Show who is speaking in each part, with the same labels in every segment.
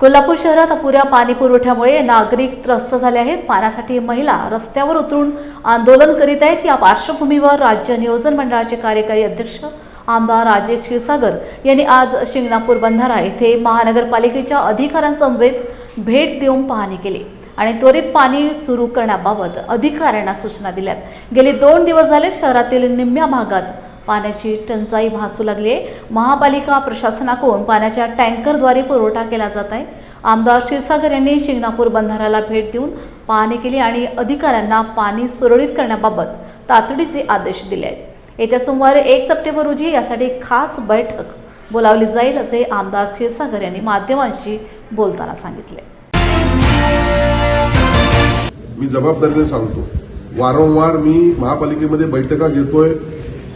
Speaker 1: कोल्हापूर शहरात अपुऱ्या पाणी पुरवठ्यामुळे नागरिक त्रस्त झाले आहेत. पाण्यासाठी महिला रस्त्यावर उतरून आंदोलन करीत आहेत. या पार्श्वभूमीवर राज्य नियोजन मंडळाचे कार्यकारी अध्यक्ष आमदार राजे क्षीरसागर यांनी आज शिंगणापूर बंधारा येथे महानगरपालिकेच्या अधिकाऱ्यांसमवेत भेट देऊन पाहणी केली आणि त्वरित पाणी सुरू करण्याबाबत अधिकाऱ्यांना सूचना दिल्यात. गेले दोन दिवस झाले शहरातील निम्म्या भागात पाण्याची टंचाई भासू लागली आहे. महापालिका प्रशासनाकडून पाण्याच्या टँकरद्वारे पुरवठा केला जात आहे. आमदार क्षीरसागर यांनी शिंगणापूर बंधाऱ्याला भेट देऊन पाहणी केली आणि अधिकाऱ्यांना पाणी सुरळीत करण्याबाबत तातडीचे आदेश दिले आहेत. येत्या सोमवारी एक सप्टेंबर रोजी यासाठी खास बैठक बोलावली जाईल असे आमदार क्षीरसागर यांनी माध्यमांशी बोलताना सांगितले.
Speaker 2: मी जबाबदारीने सांगतो. वारंवार मी महापालिकेमध्ये बैठका घेतोय.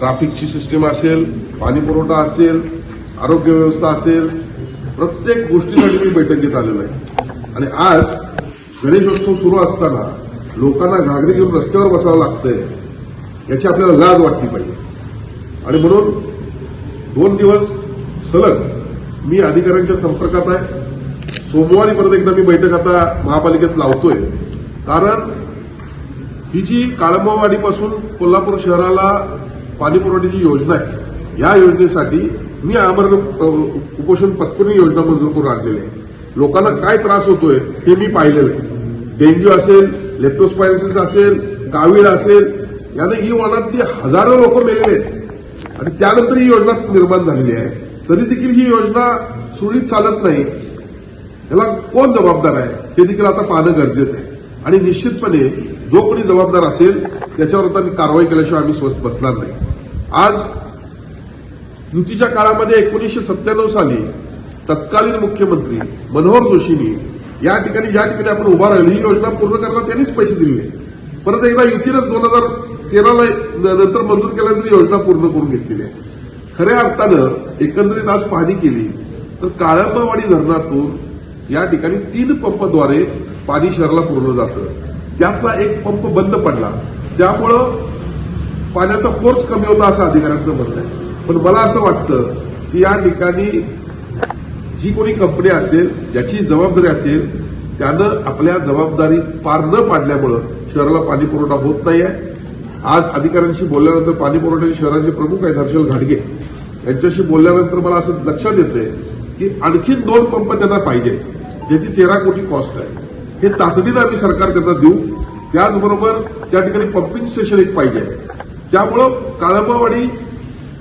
Speaker 2: ट्रॅफिकची सिस्टीम असेल पाणी पुरवठा असेल आरोग्य व्यवस्था असेल प्रत्येक गोष्टीसाठी मी बैठक घेत आलेलो आहे. आणि आज गणेशोत्सव सुरू असताना लोकांना घागरी घेऊन रस्त्यावर बसावं लागतंय याची आपल्याला लाज वाटली पाहिजे. आणि म्हणून दोन दिवस सलग मी अधिकाऱ्यांच्या संपर्कात आहे. सोमवारी परत एकदा मी बैठक आता महापालिकेत लावतोय. कारण ही जी काळंबावाडीपासून कोल्हापूर शहराला पाणी पुरवठ्याची योजना आहे. या योजनेसाठी मी आमरण कुपोषण उपोषण योजना मंजूर करून आणलेली आहे. लोकांना काय त्रास होतोय हे मी पाहिलेलं आहे. डेंग्यू असेल लेप्टोस्पायरोसिस असेल कावीळ असेल यानं ही वनातली हजारो लोक मेलेले आहेत. आणि त्यानंतर ही योजना निर्माण झालेली आहे. तरी देखील ही योजना सुरळीत चालत नाही. याला कोण जबाबदार आहे? हे देखील आता पाहणं गरजेचं आहे. आणि निश्चितपणे जो कोणी जबाबदार असेल त्याच्यावर आता कारवाई केल्याशिवाय आम्ही स्वस्त बसणार नाही. आज युतीच्या काळामध्ये एकोणीसशे सत्त्याण्णव साली तत्कालीन मुख्यमंत्री मनोहर जोशींनी या ठिकाणी ज्या ठिकाणी आपण उभा राहिलो ही योजना पूर्ण करायला त्यांनीच पैसे दिले परत एकदा युतीनंच दोन हजार तेराला नंतर मंजूर केल्यानंतर ही योजना पूर्ण करून घेतलेली आहे. खऱ्या अर्थानं एकंदरीत आज पाहणी केली तर काळंबावाडी धरणातून या ठिकाणी तीन पंपद्वारे पाणी शहराला पुरवलं जातं. त्यातला एक पंप बंद पडला. त्यामुळं पाण्याचा फोर्स कमी होता असं अधिकाऱ्यांचं म्हणणं आहे. पण मला असं वाटतं की या ठिकाणी जी कोणी कंपनी असेल ज्याची जबाबदारी असेल त्यानं आपल्या जबाबदारी पार न पाडल्यामुळं शहराला पाणी पुरवठा होत नाही आहे आज अधिकाऱ्यांशी बोलल्यानंतर पाणी पुरवठ्याचे शहराचे प्रमुख आहेत हर्षल घाडगे यांच्याशी बोलल्यानंतर मला असं लक्षात येतंय की आणखीन दोन पंप त्यांना पाहिजे ज्याची तेरा कोटी कॉस्ट आहे. हे तातडीनं आम्ही सरकार त्यांना देऊ. त्याचबरोबर त्या ठिकाणी पंपिंग स्टेशन एक पाहिजे. त्यामुळं काळंबावाडी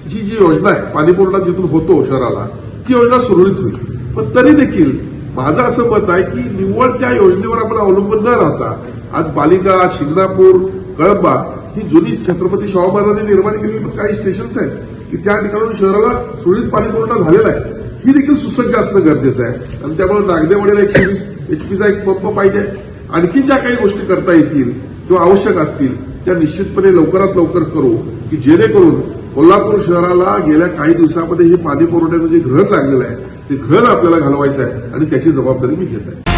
Speaker 2: ही जी योजना आहे पाणीपुरवठा जिथून होतो शहराला ती योजना सुरळीत होईल. पण तरी देखील माझं असं मत आहे की निव्वळ त्या योजनेवर आपण अवलंबून न राहता आज बालिका शिंगणापूर कळंबा ही जुनी छत्रपती शाहू महाराजांनी निर्माण केलेली काही स्टेशन्स आहेत की त्या ठिकाणून शहराला सुरळीत पाणीपुरवठा झालेला आहे. ही देखील सुसज्ज असणं गरजेचं आहे. आणि त्यामुळे नागदेवाडीला एकशे वीस एचपीचा एक पंप पाहिजे. आणखी ज्या काही गोष्टी करता येतील किंवा आवश्यक असतील त्या निश्चितपणे लवकरात लवकर करू की जेणेकरून कोल्हापूर शहराला गेल्या काही दिवसामध्ये हे पाणी पुरवठ्याचं जे घर लागलेलं आहे ते घर आपल्याला घालवायचं आहे आणि त्याची जबाबदारी मी घेत आहे.